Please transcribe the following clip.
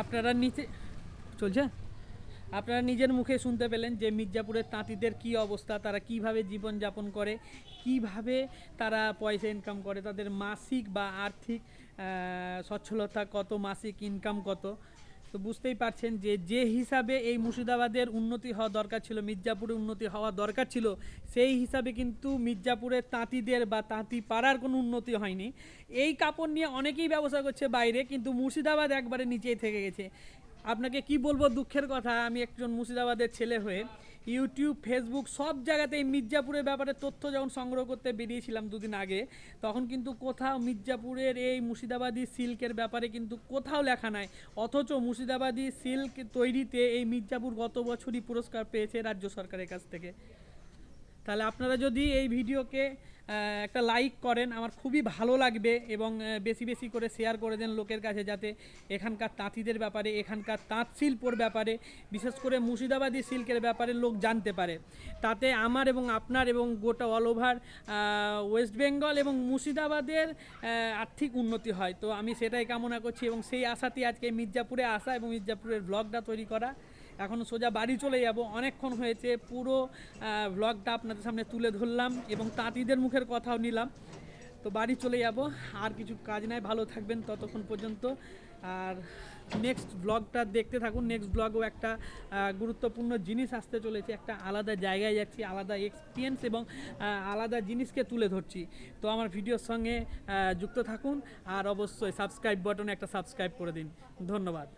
আপনারা নিচে চলছে? আপনারা নিজের মুখে শুনতে পেলেন যে মির্জাপুরের তাঁতিদের কি অবস্থা, তারা কীভাবে জীবনযাপন করে, কীভাবে তারা পয়সা ইনকাম করে, তাদের মাসিক বা আর্থিক সচ্ছলতা কত, মাসিক ইনকাম কত? তো বুঝতেই পারছেন যে যে হিসাবে এই মুর্শিদাবাদের উন্নতি হওয়া দরকার ছিল, মির্জাপুরে উন্নতি হওয়া দরকার ছিল, সেই হিসাবে কিন্তু মির্জাপুরের তাঁতিদের বা তাঁতি পাড়ার কোনো উন্নতি হয়নি। এই কাপড় নিয়ে অনেকেই ব্যবসা করছে বাইরে, কিন্তু মুর্শিদাবাদ একবারে নিচেই থেকে গেছে। আপনাকে কি বলব দুঃখের কথা, আমি একজন মুর্শিদাবাদের ছেলে হয়ে ইউটিউব ফেসবুক সব জায়গাতেই মির্জাপুরের ব্যাপারে তথ্য যখন সংগ্রহ করতে বেরিয়েছিলাম দুদিন আগে, তখন কিন্তু কোথাও মির্জাপুরের এই মুর্শিদাবাদী সিল্কের ব্যাপারে কিন্তু কোথাও লেখা নাই। অথচ মুর্শিদাবাদী সিল্ক তৈরিতে এই মির্জাপুর গত বছরই পুরস্কার পেয়েছে রাজ্য সরকারের কাছ থেকে। তাহলে আপনারা যদি এই ভিডিওকে একটা লাইক করেন, আমার খুবই ভালো লাগবে এবং বেশি বেশি করে শেয়ার করে দেন লোকের কাছে যাতে এখানকার তাঁতিদের ব্যাপারে, এখানকার তাঁত শিল্পর ব্যাপারে, বিশেষ করে মুর্শিদাবাদী সিল্কের ব্যাপারে লোক জানতে পারে। তাতে আমার এবং আপনার এবং গোটা অল ওভার ওয়েস্ট বেঙ্গল এবং মুর্শিদাবাদের আর্থিক উন্নতি হয়। তো আমি সেটাই কামনা করছি এবং সেই আশাতেই আজকে মির্জাপুরে আসা এবং মির্জাপুরের ব্লগটা তৈরি করা। এখন সোজা বাড়ি চলে যাব। অনেকক্ষণ হয়েছে, পুরো ব্লগটা আপনাদের সামনে তুলে ধরলাম এবং তাঁতিদের মুখের কথাও নিলাম। তো বাড়ি চলে যাব, আর কিছু কাজ নাই, ভালো থাকবেন ততক্ষণ পর্যন্ত। আর নেক্সট ব্লগটা দেখতে থাকুন নেক্সট ব্লগও একটা গুরুত্বপূর্ণ জিনিস আসতে চলেছে, একটা আলাদা জায়গায় যাচ্ছি, আলাদা এক্সপিরিয়েন্স এবং আলাদা জিনিসকে তুলে ধরছি। তো আমার ভিডিওর সঙ্গে যুক্ত থাকুন, আর অবশ্যই সাবস্ক্রাইব বাটনে একটা সাবস্ক্রাইব করে দিন। ধন্যবাদ।